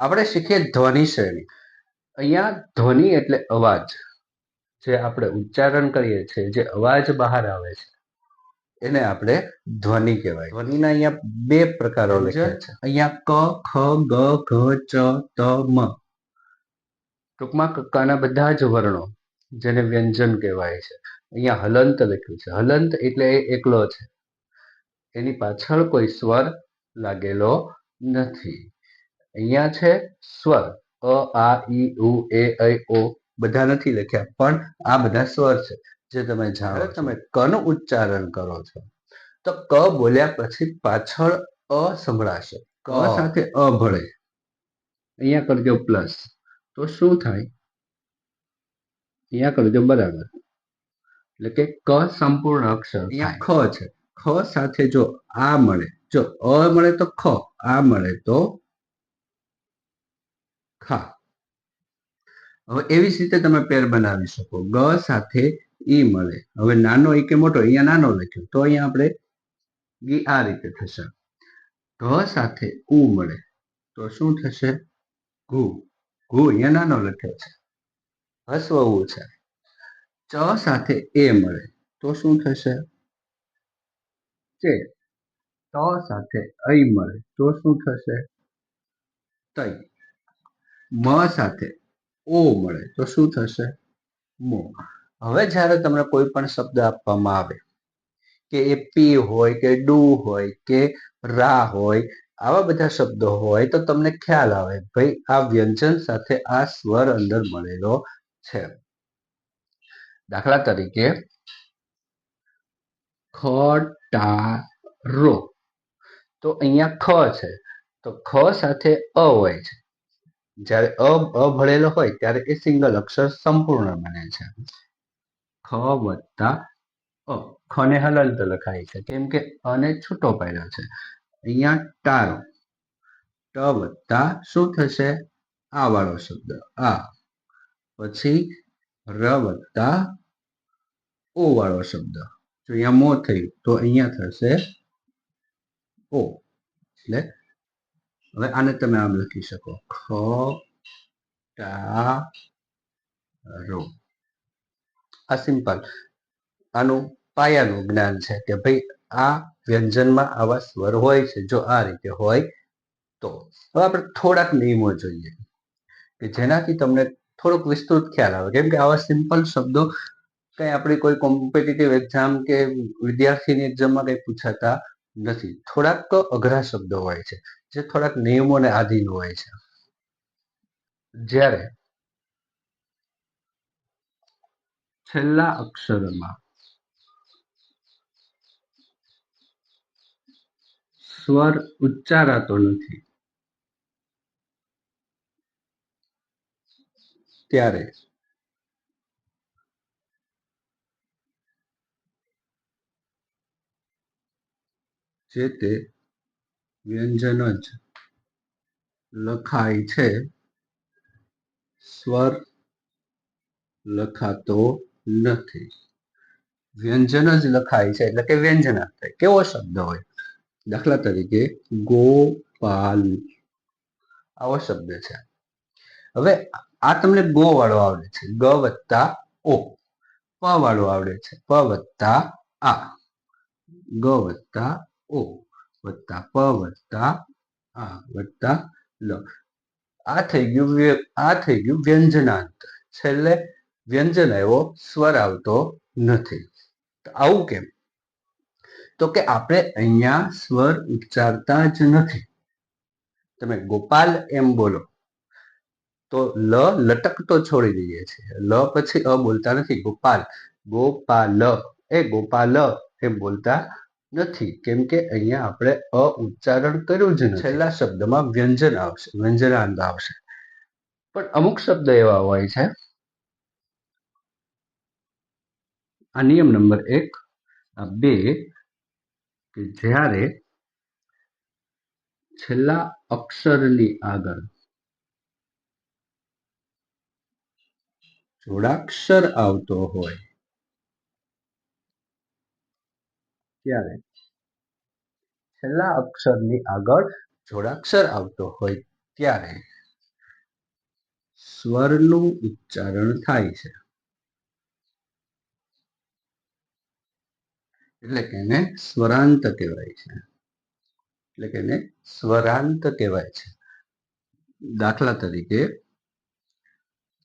આપણે શીખીએ ધ્વનિ શ્રેણી. અહીંયા ધ્વનિ એટલે અવાજ જે આપણે ઉચ્ચારણ કરીએ છીએ જે અવાજ બહાર આવે છે એને આપણે ધ્વનિ કહેવાય. ધ્વનિના અહીંયા બે પ્રકારો લખ્યા છે. અહીંયા ક ખ ગ ઘ ચ ત મ. ટૂંકમાં કક્કાના બધા જ વર્ણો જેને વ્યંજન કહેવાય છે. અહીંયા હલંત લખ્યું છે. હલંત એટલે એ એકલો છે. એની પાછળ કોઈ સ્વર લાગેલો નથી. અહીંયા છે સ્વર. અ આ ઈ ઉ એ ઐ ઓ બધા નથી લખ્યા પણ આ બધા સ્વર છે. જે તમે જાણો તમે ક નું ઉચ્ચારણ કરો છો? તો ક બોલ્યા પછી પાછળ અ સંભળાશે. ક સાથે અ ભળે. અહીંયા કરજો પ્લસ. તો શું થાય? અહીંયા કરજો બરાબર. એટલે કે ક સંપૂર્ણ અક્ષર અહીંયા ખ છે. ખ સાથે જો આ મળે જો અ મળે તો ખ આ મળે તો ખા. હવે એવી રીતે તમે પેર બનાવી શકો. ગ સાથે ઈ મળે. હવે નાનો ઈ કે મોટો, અહીંયા નાનો લખ્યો. તો અહીંયા આપણે ગી આ રીતે થશે. ઘ સાથે ઉ મળે. તો શું થશે? ઘુ. ઘુ અહીંયા નાનો લખ્યો છે. હસવ ઉ છે. ચ સાથે એ મળે. તો શું થશે? ચે. ત સાથે અ મળે. તો શું થશે? તૈ મ સાથે ઓ મળે, તો શું થશે? મો. હવે જ્યારે તમને કોઈ પણ શબ્દ આપવામાં આવે કે એ પી હોય, કે ડુ હોય, કે રા હોય, આવા બધા શબ્દો હોય, તો તમને ખ્યાલ આવે, ભાઈ, આ વ્યંજન સાથે આ સ્વર અંદર મળેલો છે. દાખલા તરીકે, ખટારો. તો અહીંયા ખ છે. તો ખ સાથે અ હોય છે. જ્યારે અ અ ભળેલો હોય ત્યારે એ સિંગલ અક્ષર સંપૂર્ણ બને છે. ખ વત્તા અ. ખને હલંત લખાય છે. કેમ કે અને છૂટો પાડ્યો છે. અહીંયા ટારો ટ વત્તા શું થશે? આ વાળો શબ્દ. આ. પછી ર વત્તા ઓ વાળો શબ્દ. જો અહીંયા મો થયું તો અહીંયા થશે ઓ. એટલે હવે આને તમે આમ લખી શકો. ખ, ટા, રો. આ સિમ્પલ આનું પાયાનું જ્ઞાન છે કે ભાઈ આ વ્યંજનમાં આવા સ્વર હોય છે. જો આ રીતે હોય તો. હવે આપણે થોડાક નિયમો જોઈએ કે જેનાથી તમને થોડોક વિસ્તૃત ખ્યાલ આવે. કેમ કે આવા સિમ્પલ શબ્દો કઈ આપણી કોઈ કોમ્પિટિટિવ એક્ઝામ કે વિદ્યાર્થીની એક્ઝામમાં કઈ પૂછાતા નથી. થોડાક અઘરા શબ્દો હોય છે. જે થોડાક નિયમોને આધીન હોય છે. જ્યારે છેલ્લા અક્ષરમાં સ્વર ઉચ્ચારાતો નથી, ત્યારે જે તે વ્યંજન જ લખાય છે. સ્વર લખાતો નથી. વ્યંજન જ લખાય છે એટલે કે વ્યંજના થાય. કેવો શબ્દ હોય? દાખલા તરીકે ગોપાલ. આવો શબ્દ છે. હવે આ તમને ગો વાળો આવડે છે. ગ વત્તા ઓ. પ વાળો આવડે છે. પ વત્તા આ. ગ વત્તા ઓ. વત્તા પ વત્તા આ વત્તા લ. આ થઈ ગયું આ થઈ ગયું વ્યંજનાંત. છેલ્લે વ્યંજન આવ્યો, સ્વર આવતો નથી. આવું કેમ? તો કે આપણે અહીંયા સ્વર ઉચ્ચારતા જ નથી. તમે ગોપાલ એમ બોલો. તો લ લટકતો છોડી દઈએ છીએ. લ પછી અ બોલતા નથી. ગોપાલ ગોપાલ, એ ગોપાલ, એમ બોલતા નથી. કેમ કે અહીંયા આપણે અ ઉચ્ચારણ કર્યું જ નથી. છેલ્લા શબ્દમાં વ્યંજન આવશે વ્યંજનાંત આવશે. પણ અમુક શબ્દ એવા હોય છે. આ નિયમ નંબર એક આ બે કે જ્યારે છેલ્લા અક્ષરની આગળ જોડાક્ષર આવતો હોય ત્યારે છેલ્લા અક્ષરની આગળ જોડાક્ષર આવતો હોય ત્યારે સ્વરનું ઉચ્ચારણ થાય છે. એટલે કે એને સ્વરાંત કહેવાય છે. એટલે કે એને સ્વરાંત કહેવાય છે. દાખલા તરીકે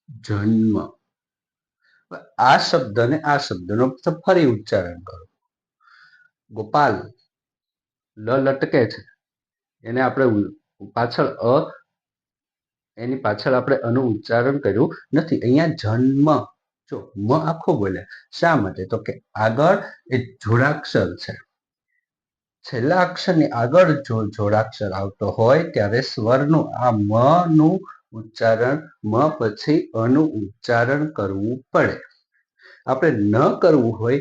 જન્મ. આ શબ્દને આ શબ્દનો ફરી ઉચ્ચારણ કરો. ગોપાલ, લ લટકે છે. એને આપણે પાછળ અ, એની પાછળ આપણે અનું ઉચ્ચારણ કર્યું નથી. અહીંયા જન્મ, જો, મ આખો બોલે. શા માટે? તો કે આગળ એ જોડાક્ષર છે. છેલ્લા અક્ષરની આગળ જો જોડાક્ષર આવતો હોય ત્યારે સ્વરનું આ મ નું ઉચ્ચારણ, મ પછી અનું ઉચ્ચારણ કરવું પડે. આપણે ન કરવું હોય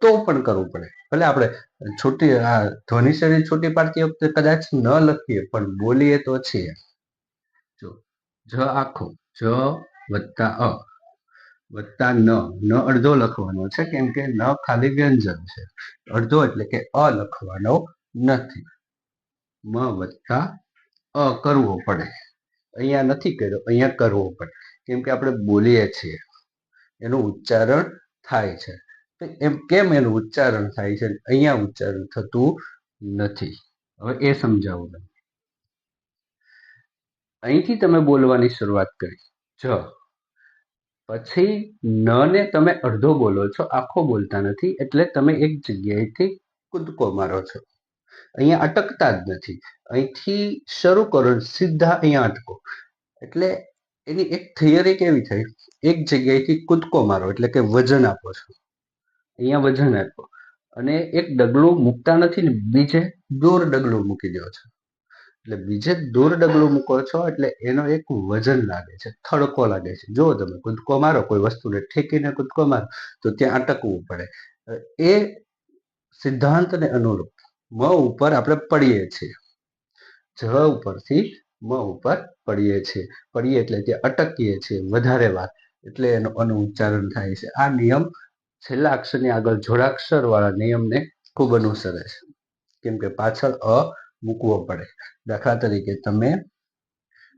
તો પણ કરવું પડે. ભલે આપણે છૂટી આ ધોની શ્રેણી છૂટી પાડતી વખતે કદાચ ન લખીએ, પણ બોલીએ તો છીએ. જો, જ આખો, જ વત્તા અ, વત્તા ન ન અડધો લખવાનો છે, કેમ કે ન ખાલી વ્યંજન છે. અડધો એટલે કે અ લખવાનો નથી. મ વત્તા અ કરવો પડે. અહીંયા નથી કર્યો, અહીંયા કરવો પડે. કેમ કે આપણે બોલીએ છીએ. એનું ઉચ્ચારણ થાય છે. એમ કેમ એનું ઉચ્ચારણ થાય છે? અહીંયા ઉચ્ચારણ થતું નથી. હવે એ સમજાવું તમે અહીંથી તમે બોલવાની શરૂઆત કરી. જ. પછી ન ને તમે અડધો બોલો છો, આખો બોલતા નથી, એટલે તમે એક જગ્યાએથી કૂદકો મારો છો. અહીંયા અટકતા જ નથી. અહીંથી શરૂ કરો સીધા અહીંયા અટકો. એટલે એની એક થિયરી કેવી થઈ? એક જગ્યાએથી કૂદકો મારો, એટલે કે વજન આપો છો. અહીંયા વજન આપો અને એક ડગલું મૂકતા નથી ને બીજે દૂર ડગલું મૂકી દો છો. એટલે બીજે દૂર ડગલું મૂકો છો એટલે એનો એક વજન લાગે છે, થડકો લાગે છે. જો તમે કૂદકો મારો, કોઈ વસ્તુને ઠેકીને કૂદકો મારો, તો ત્યાં અટકવું પડે. એ સિદ્ધાંતને અનુરૂપ મ ઉપર આપણે પડીએ છીએ. જ ઉપરથી મ ઉપર પડીએ છીએ. પડીએ એટલે ત્યાં અટકીએ છીએ, વધારે વાર. એટલે એનું અનુ ઉચ્ચારણ થાય છે. આ નિયમ છેલ્લા અક્ષરની આગળ જોડાક્ષર વાળા નિયમને ખૂબ અનુસરે છે. કેમ કે પાછળ અ મૂકવો પડે. દાખલા તરીકે તમે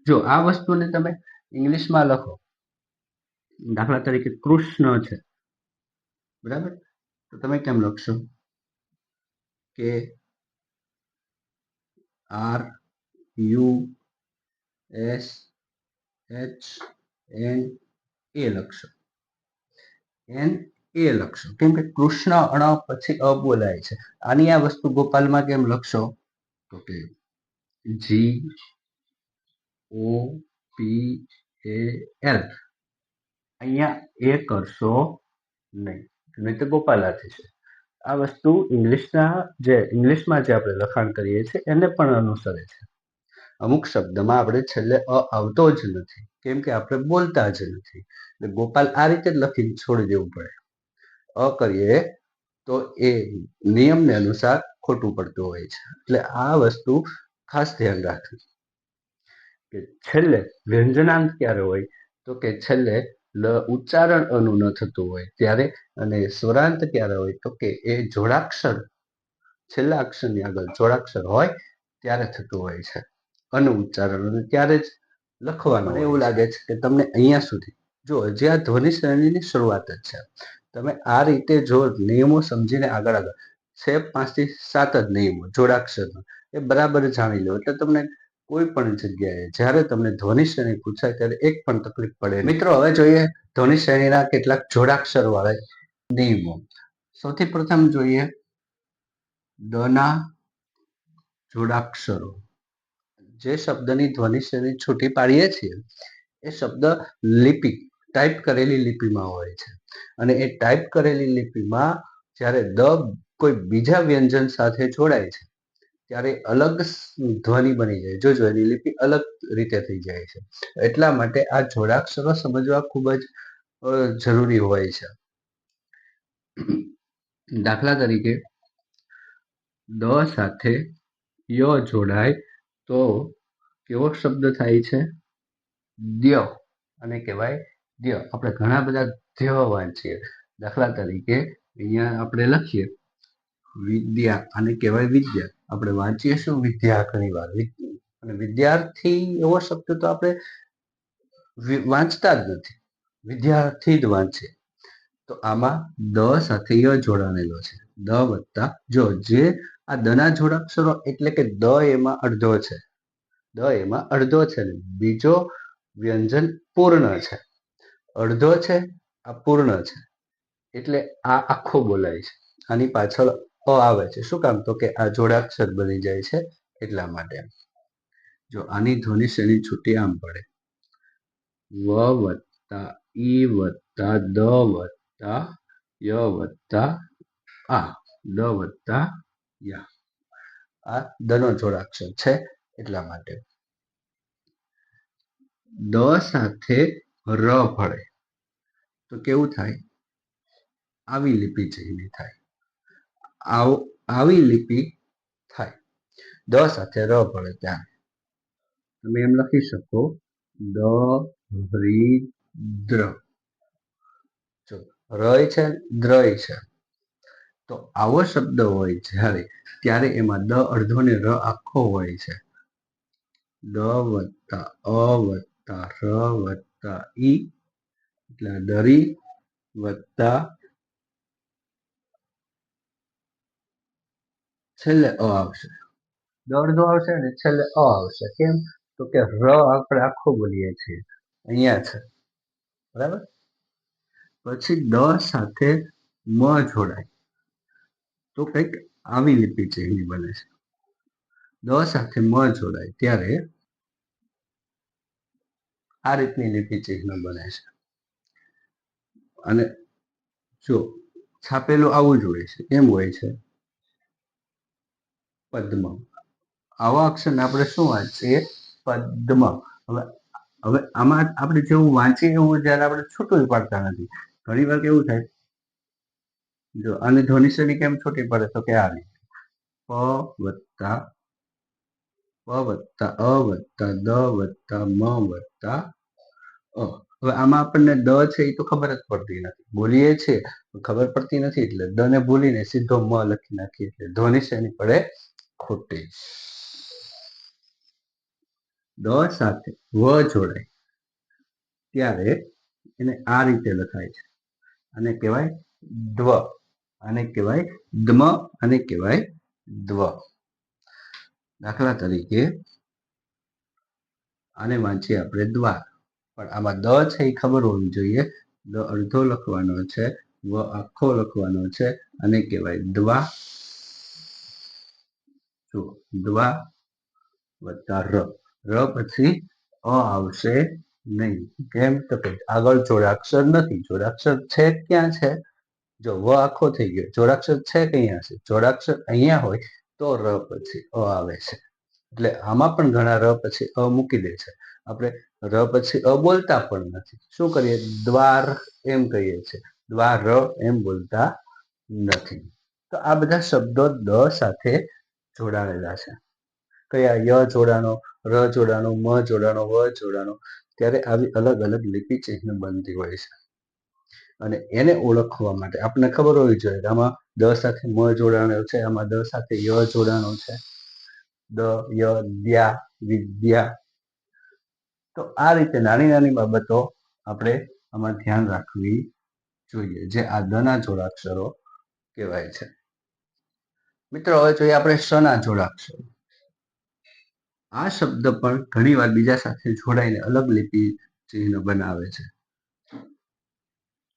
જો આ વસ્તુને તમે ઇંગ્લિશમાં લખો. દાખલા તરીકે કૃષ્ણ છે. બરાબર? તો તમે કેમ લખશો? K R U S H N A લખશો. એન એ લખશો કેમ કે કૃષ્ણ અણ પછી અ બોલાય છે. આની આ વસ્તુ ગોપાલમાં કેમ લખશો? તો કે જી ઓ પી એ એલ અહીંયા એ કરશો નહીં. નહીં તો ગોપાલાથી છે. આ વસ્તુ ઇંગ્લિશના જે, ઇંગ્લિશમાં જે આપણે લખાણ કરીએ છીએ, એને પણ અનુસરે છે. અમુક શબ્દમાં આપણે છેલ્લે અ આવતો જ નથી. કેમ કે આપણે બોલતા જ નથી. એટલે ગોપાલ આ રીતે જ લખીને છોડી દેવું પડે. અ કરીએ તો એ નિયમને અનુસાર ખોટું પડતું હોય છે. એટલે આ વસ્તુ ખાસ ધ્યાન રાખવી. કે છેલ્લે વ્યંજનાંત ક્યારે હોય? તો કે છેલ્લે લ ઉચ્ચારણ અનુ ન થતું હોય ત્યારે અને સ્વરાંત ક્યારે હોય? તો કે એ જોડાક્ષર છેલ્લા અક્ષરની આગળ જોડાક્ષર હોય ત્યારે થતું હોય છે. અનુ ઉચ્ચારણ અને ત્યારે જ લખવાનું એવું લાગે છે કે તમને અહીંયા સુધી જો હજી આ ધ્વનિ શ્રેણીની શરૂઆત જ છે. તમે આ રીતે જો નિયમો સમજીને આગળ આગળ છે પાંચથી સાત જ નિયમો જોડાક્ષરના એ બરાબર જાણી લો. એટલે તમને કોઈ પણ જગ્યાએ, જ્યારે તમને ધ્વનિ શ્રેણી પૂછાય, ત્યારે એક પણ તકલીફ પડે. મિત્રો, હવે જોઈએ ધ્વનિ શ્રેણીના કેટલાક જોડાક્ષર વાળા નિયમો. સૌથી પ્રથમ જોઈએ દના જોડાક્ષરો. જે શબ્દની ધ્વનિ શ્રેણી છૂટી પાડીએ છીએ, એ શબ્દ લિપિ ટાઈપ કરેલી લિપિમાં હોય છે. અને એ ટાઈપ કરેલી લિપિમાં જ્યારે દ કોઈ બીજા વ્યંજન સાથે જોડાય છે, ત્યારે અલગ ધ્વનિ બની જાય. જોજો, એની લિપિ અલગ રીતે થઈ જાય છે. એટલા માટે આ જોડાક્ષરો સમજવા ખૂબ જ જરૂરી હોય છે. દાખલા તરીકે, દ સાથે ય જોડાય તો કેવો શબ્દ થાય છે? દ્ય અને કહેવાય દ્ય આપણે ઘણા બધા ધ્ય વાંચીએ દાખલા તરીકે અહીંયા આપણે લખીએ. વિદ્યા આને કહેવાય વિદ્યા. આપણે વાંચીએ શું? વિદ્યા ઘણી વાર. અને વિદ્યાર્થી એવો શબ્દ તો આપણે વાંચતા જ નથી. વિદ્યાર્થી જ વાંચે. તો આમાં દ સાથે ય જોડાણેલો છે. દ વત્તા જો. જે આ દના જોડાક્ષરો એટલે કે દ એમાં અડધો છે. દ એમાં અડધો છે બીજો વ્યંજન પૂર્ણ છે. અડધો છે, આ પૂર્ણ છે. એટલે આ આખો બોલાય છે. આની પાછળ અ આવે છે. શું કામ? તો કે આ જોડાક્ષર બની જાય છે એટલા માટે જો આની ધ્વનિ શ્રેણી છૂટી આમ પડે. વ વત્તા ઈ વત્તા દ વત્તા ય વત્તા આ. દ વત્તા યા. આ દનો જોડાક્ષર છે એટલા માટે. દ સાથે ર ભળે તો કેવું થાય? આવી લિપિ જેવી થાય. આવ, આવી લિપિ થાય. દ સાથે ર પડે ત્યાં. તમે એમ લખી શકો, દ હ્રી દ્ર જો, રય છે, દ્રય છે. તો આવો શબ્દ હોય જ્યારે, ત્યારે એમાં દ અડધો ને ર આખો હોય છે. દ વત્તા અ વત્તા ર વત્તા ઈ એટલે દરી વત્તા છેલ્લે અ આવશે દ આવશે અને છેલ્લે અ આવશે કેમ તો કે ર આપણે આખો બોલીએ છીએ અહીંયા છે બરાબર પછી દ સાથે મ જોડાય તો કંઈક આવી લિપિ ચિહ્ન બને છે દ સાથે મ જોડાય ત્યારે આ રીતની લિપિ ચિહ્ન બને છે અને જો છાપેલું આવું જ હોય છે, એમ હોય છે. પદ્મ. આવા અક્ષરને આપણે શું વાંચીએ? પદ્મ. હવે હવે આમાં આપણે જેવું વાંચીએ એવું જ્યારે આપણે છૂટું પાડતા નથી. ઘણી વાર કેવું થાય? જો, અને ધ્વનિ શ્રેણી કેમ છૂટી પડે તો કે આ રીતે. પ વત્તા પ વત્તા, અ વત્તા, દ વત્તા, મ વત્તા, અ. હવે આમાં આપણને દ છે એ તો ખબર જ પડતી નથી. બોલીએ છીએ ખબર પડતી નથી એટલે દ ને ભૂલીને સીધો મ લખી નાખીએ એટલે ધ્વનિ શ્રેણી પડે ખોટી. દ સાથે વ જોડાય. ત્યારે એને આ રીતે લખાય છે. અને કહેવાય દ્વ અને કહેવાય દ્મ અને કહેવાય દ્વ. દાખલા તરીકે આને વાંચીએ આપણે દ્વાર. પણ આમાં દ છે એ ખબર હોવી જોઈએ. દ અડધો લખવાનો છે, વ આખો લખવાનો છે, અને કહેવાય દ્વા. જો દ્વા વત્તા ર. ર પછી અ આવશે નહીં. કેમ? તો કે આગળ જોડાક્ષર નથી. જોડાક્ષર છે ક્યાં છે? જો વ આખો થઈ ગયો જોડાક્ષર છે કયા છે? જોડાક્ષર અહીંયા હોય તો ર પછી અ આવે છે. એટલે આમાં પણ ઘણા ર પછી અ મૂકી દે છે. આપણે ર પછી અ બોલતા પણ નથી. શું કરીએ? દ્વાર એમ કહીએ છીએ. દ્વાર, ર એમ બોલતા નથી. તો આ બધા શબ્દો દ સાથે જોડાયેલા છે. કયા? ય જોડાણો, ર જોડાણો, મ જોડાણો, વ જોડાણો. ત્યારે આવી અલગ અલગ લિપિ ચિહ્ન બનતી હોય છે. અને એને ઓળખવા માટે આપણને ખબર હોવી જોઈએ કે આમાં દ સાથે મ જોડાણો છે, આમાં દ સાથે ય જોડાણો છે. દ, ય, દ્યા, વિદ્યા તો આ રીતે નાની નાની બાબતો આપણે આમાં ધ્યાન રાખવી જોઈએ, જે આ દના જોડાક્ષરો કહેવાય છે. મિત્રો, હવે જોઈએ આપણે શના જોડાક્ષરો. આ શબ્દ પણ ઘણીવાર બીજા સાથે જોડાઈને અલગ લિપિ ચિહ્ન બનાવે છે.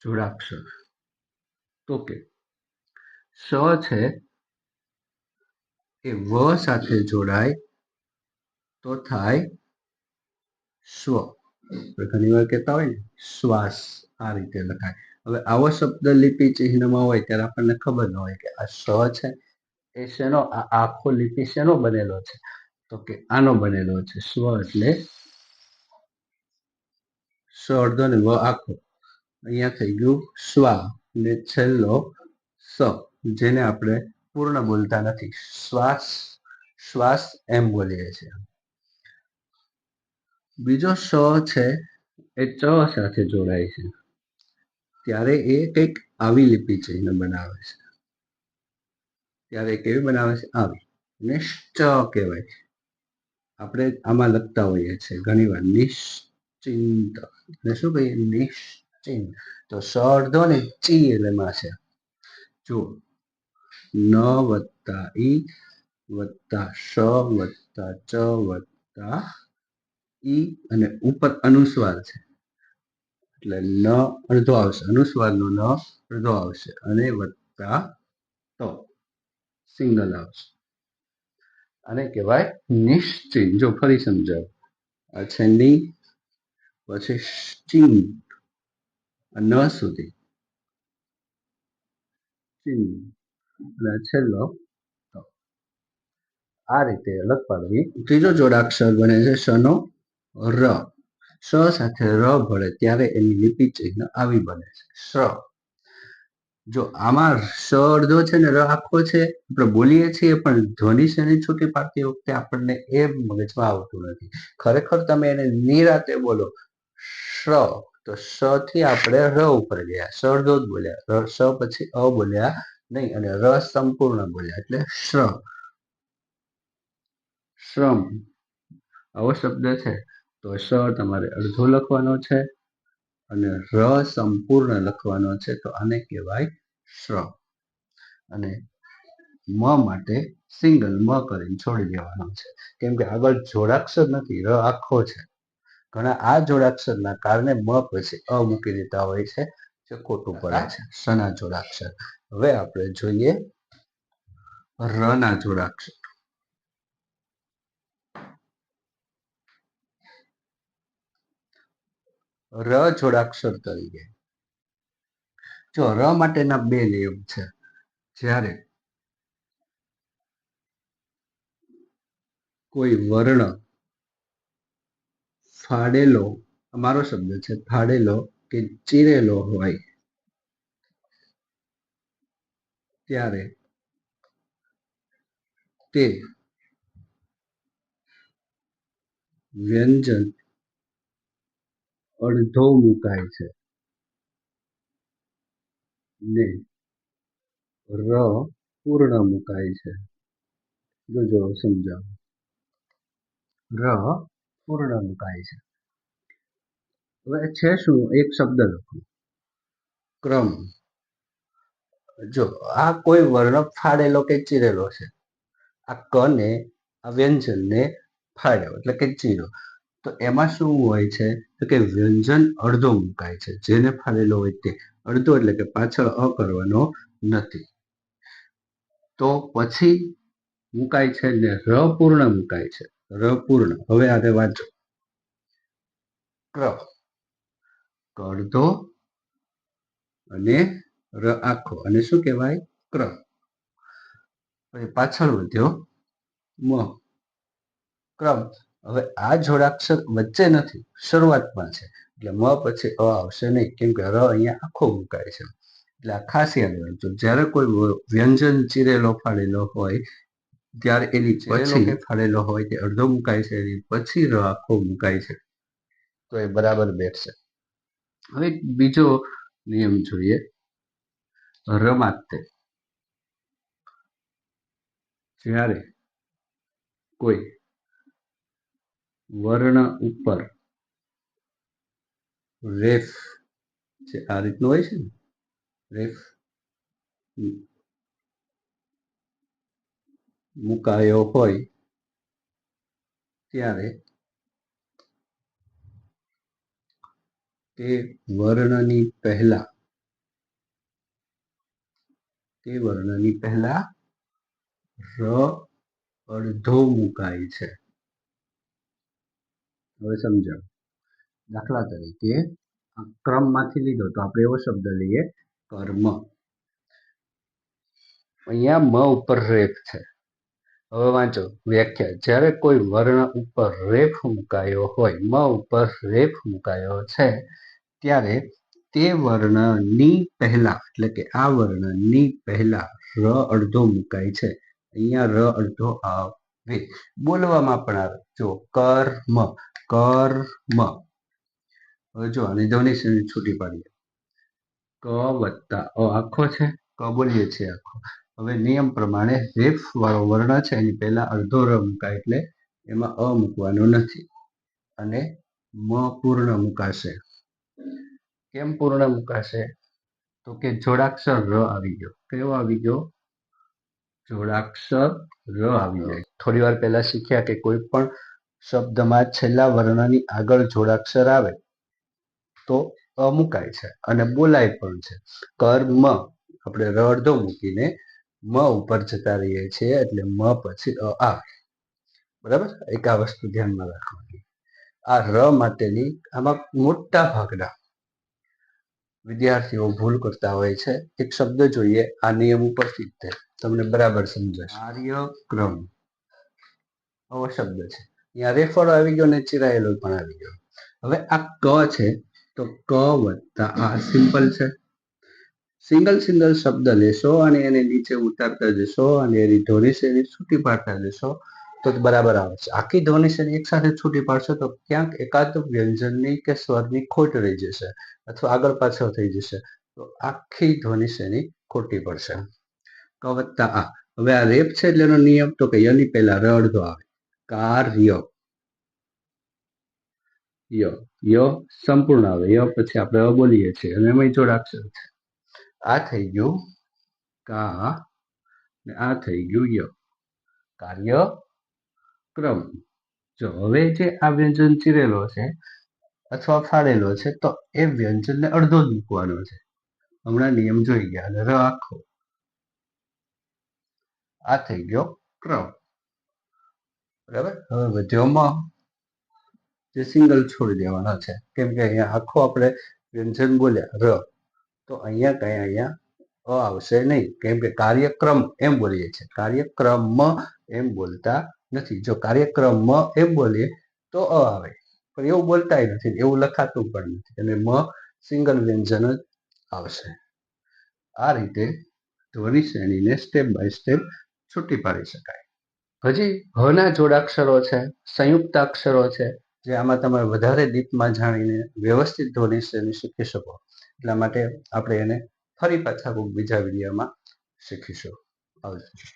જોડાક્ષર. તો કે, સ છે એ વ સાથે જોડાય તો થાય સ્વ. ઘણી વાર કહેતા હોય ને, શ્વાસ આ રીતે લખાય. હવે આવો શબ્દ લિપિ ચિહ્નમાં હોય ત્યારે આપણને ખબર ન હોય કે આ સ છે, એ શેનો, આ આખો લિપિ શેનો બનેલો છે? તો કે આનો બનેલો છે, સ્વ એટલે સ અડધો ને વ આખો. અહીંયા થઈ ગયું સ્વા ને છેલ્લો સ, જેને આપણે પૂર્ણ બોલતા નથી. શ્વાસ શ્વાસ એમ બોલીએ છીએ. બીજો સ છે એ ચ સાથે જોડાય છે. ત્યારે એ કંઈક આવી લિપિ ચિહ્ન બનાવે છે. ત્યારે કેવી બનાવે છે? આવી. નિશ્ચ કહેવાય આપણે આમાં લખતા હોઈએ છીએ ઘણીવાર વાર નિશ્ચિંત. એટલે શું કહીએ? નિશ્ચિંત. તો સ અડધો ને ચી એટલે માં છે. જો ન વત્તા ઈ વત્તા સ વત્તા ચ વત્તા ઈ અને ઉપર અનુસ્વાર છે. એટલે ન અડધો આવશે. અનુસ્વારનો ન અડધો આવશે. અને વત્તા તો સિંગલ આવશે. આને કહેવાય નિશ્ચિત જો ફરી સમજાવ. આ છે ની પછી ચિન ન સુધી. ચિન અને છેલ્લો આ રીતે અલગ પાડવી. ત્રીજો જોડાક્ષર બને છે શનો ર. સ સાથે ર ભળે ત્યારે એની લિપિ ચિહ્ન આવી બને છે. સ. જો આમાં સ અડધો છે ને ર આખો છે, આપણે બોલીએ છીએ, પણ ધ્વનિ શેની છૂટી પાડતી વખતે આપણને એ મગજમાં આવતું નથી. ખરેખર તમે એને નિરાતે બોલો, શ તો સ થી આપણે ર ઉપર ગયા. સ અડધો જ બોલ્યા. સ પછી અ બોલ્યા નહીં અને ર સંપૂર્ણ બોલ્યા એટલે શ્ર શ્રમ. આવો શબ્દ છે. તો શ તમારે અડધો લખવાનો છે અને ર સંપૂર્ણ લખવાનો છે, તો આને કહેવાય શ્ર અને મ માટે સિંગલ મ કરીને છોડી દેવાનો છે. કેમ કે આગળ જોડાક્ષર નથી, ર આખો છે. ઘણા આ જોડાક્ષરના કારણે મ પછી અ મૂકી દેતા હોય છે, જે ખોટું પડે છે. સના જોડાક્ષર. હવે આપણે જોઈએ ર ના જોડાક્ષર. ર જોડાક્ષર તરીકે. જો ર માટેના બે નિયમ છે, જ્યારે કોઈ વર્ણ ફાડેલો, અમારો શબ્દ છે, ફાડેલો કે ચીરેલો હોય, ત્યારે તે વ્યંજન અડધો મુકાય છે. ને ર પૂર્ણ મુકાય છે. જોજો, સમજાવો. ર પૂર્ણ મુકાય છે. હવે છે શું? એક શબ્દ લખો. ક્રમ. જો, આ કોઈ વર્ણ ફાડેલો કે ચીરેલો છે. આ ક ને આ વ્યંજનને ફાડ્યો, એટલે કે ચીરો. તો એમાં શું હોય છે? કે વ્યંજન અડધો મુકાય છે. જેને ફાળેલો હોય તે અડધો એટલે કે પાછળ અ કરવાનો નથી. તો પછી મુકાય છે ને ર પૂર્ણ મુકાય છે. ર પૂર્ણ. હવે આને વાંચો. ક્ર અડધો અને ર આખો. અને શું કહેવાય? ક્ર પાછળ વધ્યો. મ. ક્રમ. હવે આ જોડાક્ષર વચ્ચે નથી શરૂઆતમાં છે. એટલે મ પછી અ આવશે નહીં કેમ કે ર અહીંયા આખો મુકાય છે. એટલે આ ખાસ યાદ રાખજો જ્યારે કોઈ વ્યંજન ચીરેલો ફાળેલો હોય ત્યારે એની પછી ફાળેલો હોય તે અડધો મુકાય છે એની પછી ર આખો મુકાય છે. તો એ બરાબર બેઠશે. હવે બીજો નિયમ જોઈએ. રમાતે જ્યારે કોઈ વર્ણ ઉપર રેફ છે. આ રીતનું હોય છે ને? રેફ મુકાયો હોય ત્યારે તે વર્ણની પહેલા, તે વર્ણની પહેલા ર અડધો મુકાય છે. હવે સમજાવ દાખલા તરીકે ક્રમમાંથી લીધો તો આપણે એવો શબ્દ લઈએ, કર્મ. અહીંયા મ ઉપર રેફ છે. હવે વાંચો, વ્યાખ્યા. જ્યારે કોઈ વર્ણ ઉપર રેફ મુકાયો હોય, મ ઉપર રેફ મુકાયો છે, ત્યારે તે વર્ણની પહેલા, એટલે કે આ વર્ણની પહેલા ર અડધો મુકાય છે. અહીંયા ર અડધો આવે બોલવામાં પણ આવે. જો, કર્મ કર્મ. જો આની ધ્વનિ છૂટી પાડીએ. ક વત્તા, અ આખો છે? ક બોલીએ છીએ આખો. હવે નિયમ પ્રમાણે રેફ વાળો વર્ણ છે, એની પહેલા અડધો ર મૂકાય એટલે એમાં અ મૂકવાનો નથી. અને મ પૂર્ણ મુકાશે. કેમ પૂર્ણ મુકાશે? તો કે જોડાક્ષર ર આવી ગયો. કેવો આવી ગયો? જોડાક્ષર ર આવી જાય. થોડી વાર પહેલા શીખ્યા કે કોઈ પણ શબ્દમાં છેલ્લા વર્ણની આગળ જોડાક્ષર આવે તો અ છે અને બોલાય પણ છે. કર્મ, આપણે ર મૂકીને મ ઉપર જતા રહીએ છીએ એટલે મ પછી અ આવે. બરાબર? એક આ વસ્તુ ધ્યાનમાં રાખવાની. આ ર માટેની આમાં મોટા ભાગના વિદ્યાર્થીઓ ભૂલ કરતા હોય છે. એક શબ્દ જોઈએ, આ નિયમ ઉપરથી જ તે. તમને બરાબર સમજાશે. કાર્યક્રમ. આવો શબ્દ છે. અહીંયા રેફળો આવી ગયો ને ચિરાયેલો પણ આવી ગયો. હવે આ ક છે, તો ક વત્તા આ સિમ્પલ છે. સિંગલ સિંગલ શબ્દ લેશો અને એને નીચે ઉતારતા જશો અને એની ધ્વનિ શ્રેણી છૂટી પાડતા જશો, તો બરાબર આવે છે. આખી ધ્વનિ એક સાથે છૂટી પાડશો, તો ક્યાંક એકાદ વ્યંજનની કે સ્વરની ખોટ રહી જશે અથવા આગળ પાછળ થઈ જશે, તો આખી ધ્વનિ શ્રેણી ખોટી પડશે. ક વત્તા આ. હવે આ રેપ છે એટલે એનો નિયમ, તો કે યની પહેલા ર અડધો આવે. કાર્ય ય. ય. સંપૂર્ણ આવે. ય પછી આપણે બોલીએ છીએ. અને એમાં જોડાક્ષર છે. આ થઈ ગયું કા ને આ થઈ ગયું ય. કાર્ય ક્રમ. જો હવે જે આ વ્યંજન ચીરેલો છે અથવા ફાળેલો છે, તો એ વ્યંજનને અડધો મૂકવાનો છે. હમણાં નિયમ જોઈ ગયા. ર આખો. આ થઈ ગયો ક્રમ. બરાબર? હવે વધ્યોમાં જે સિંગલ છોડી દેવાનો છે. કેમ કે અહીંયા આખો આપણે વ્યંજન બોલ્યા, ર. તો અહીંયા કઈ અહીંયા અ આવશે નહીં. કેમ કે કાર્યક્રમ એમ બોલીએ છીએ. કાર્યક્રમ એમ બોલતા નથી. જો કાર્યક્રમ એમ બોલીએ તો અ આવે. પણ એવું બોલતાય નથી એવું લખાતું પણ નથી. અને મ સિંગલ વ્યંજન જ આવશે. આ રીતે ધ્વનિ શ્રેણીને સ્ટેપ બાય સ્ટેપ છૂટી પાડી શકાય. હજી હના જોડાક્ષરો છે સંયુક્ત અક્ષરો છે, જે આમાં તમે વધારે દીપમાં જાણીને વ્યવસ્થિત ધ્વનિ શ્રેણી શીખી શકો. એટલા માટે આપણે એને ફરી પાછા બીજા વિડીયોમાં શીખીશું. આવજો.